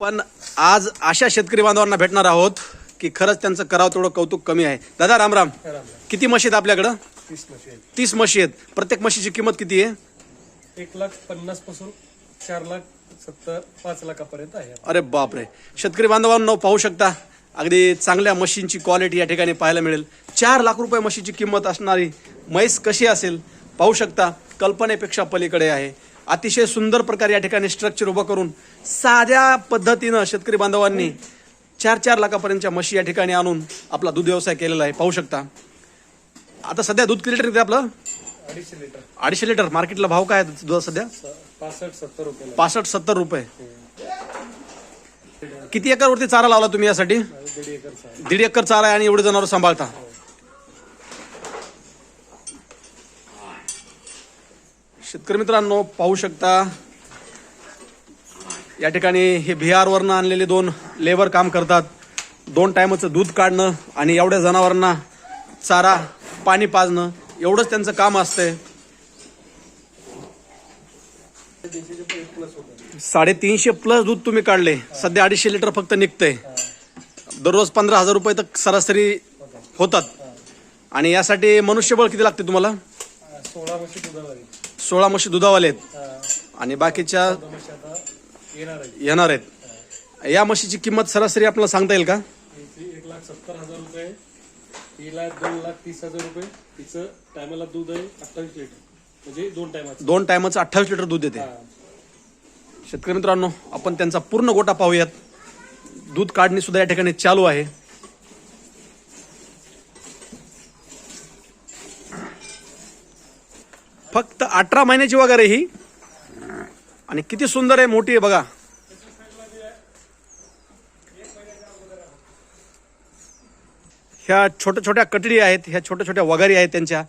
पण आज अशा शेतकरी बांधवांना भेटणार आहोत की खरंच त्यांचं करावं तेवढं कौतुक कमी आहे. दादा रामराम किती म्हशी आहेत आपल्याकडं? तीस म्हशी आहेत. तीस म्हशी आहेत. प्रत्येक म्हशीची किंमत किती आहे? एक लाख पन्नासपासून चार लाख सत्तर पाच लाखापर्यंत आहे. अरे बापरे. शेतकरी बांधवांनो पाहू शकता अगदी चांगल्या मशीनची क्वालिटी या ठिकाणी पाहायला मिळेल. चार लाख रुपये म्हशीची किंमत असणारी म्हैस कशी असेल? पाहू शकता कल्पनेपेक्षा पलीकडे आहे. अतिशय सुंदर प्रकारे या ठिकाणी स्ट्रक्चर उभं करून साध्या पद्धतीनं शेतकरी बांधवांनी चार चार लाखापर्यंतच्या म्हशी या ठिकाणी आणून आपला दूध व्यवसाय केलेला आहे. पाहू शकता. आता सध्या दूध किती लिटर येते आपलं? अडीचशे लिटर. अडीचशे लिटर. मार्केटला भाव काय आहे दुधा सध्या? पासष्ट सत्तर रुपयाला. पासष्ट सत्तर रुपये. किती एकरवरती चारा लावला तुम्ही यासाठी? दीड एकर चारा आहे आणि एवढे जनावर सांभाळता. शेतकरी मित्रांनो पाहू शकता या ठिकाणी हे बिहारवरनं आणलेले दोन लेबर काम करतात. दोन टायमाचं दूध काढणं आणि एवढ्या जनावरांना चारा पाणी पाजणं एवढंच त्यांचं काम असतंय. साडेतीनशे प्लस दूध तुम्ही काढले. सध्या अडीचशे लिटर फक्त निघतंय. दररोज पंधरा हजार रुपये तर सरासरी होतात. आणि यासाठी मनुष्यबळ किती लागते तुम्हाला? सोळा सोळा म्हशी दुधावाले आहेत. आणि बाकीच्या येणार आहे येणार आहेत. या म्हशीची किंमत सरासरी आपल्याला सांगता येईल का? हिची एक लाख सत्तर हजार रुपये हिला दोन लाख तीस हजार रुपये. तिचं टायमाला दूध आहे अठ्ठावीस लिटर. म्हणजे दोन टायमाचं. दोन टायमाचं अठ्ठावीस लिटर दूध देते हा. शेतकरी मित्रांनो आपण त्यांचा पूर्ण गोटा पाहूयात. दूध काढणी सुद्धा या ठिकाणी चालू आहे. फक्त अठरा महिन्याची वगैरे ही. आणि किती सुंदर आहे मोठी आहे बघा. ह्या छोट्या छोट्या कटडी आहेत ह्या छोट्या छोट्या वगारी आहेत त्यांच्या.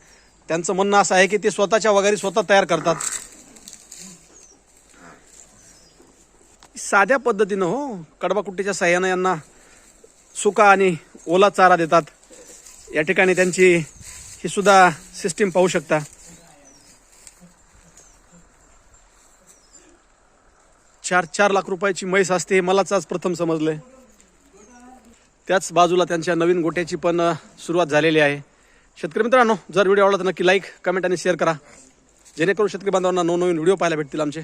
त्यांचं म्हणणं असं आहे की ते स्वतःच्या वगारी स्वतः तयार करतात. साध्या पद्धतीनं हो कडबाकुट्टीच्या सहाय्यानं यांना सुका आणि ओला चारा देतात. या ठिकाणी त्यांची ही सुद्धा सिस्टीम पाहू शकता. चार चार लाख रुपयाची म्हैस असते हे मलाच आज प्रथम समजलंय. त्याच बाजूला त्यांच्या नवीन गोट्याची पण सुरुवात झालेली आहे. शेतकरी मित्रांनो जर व्हिडिओ आवडला तर नक्की लाईक कमेंट आणि शेअर करा. जेणेकरून शेतकरी बांधवांना नवनवीन व्हिडिओ पाहायला भेटतील आमचे.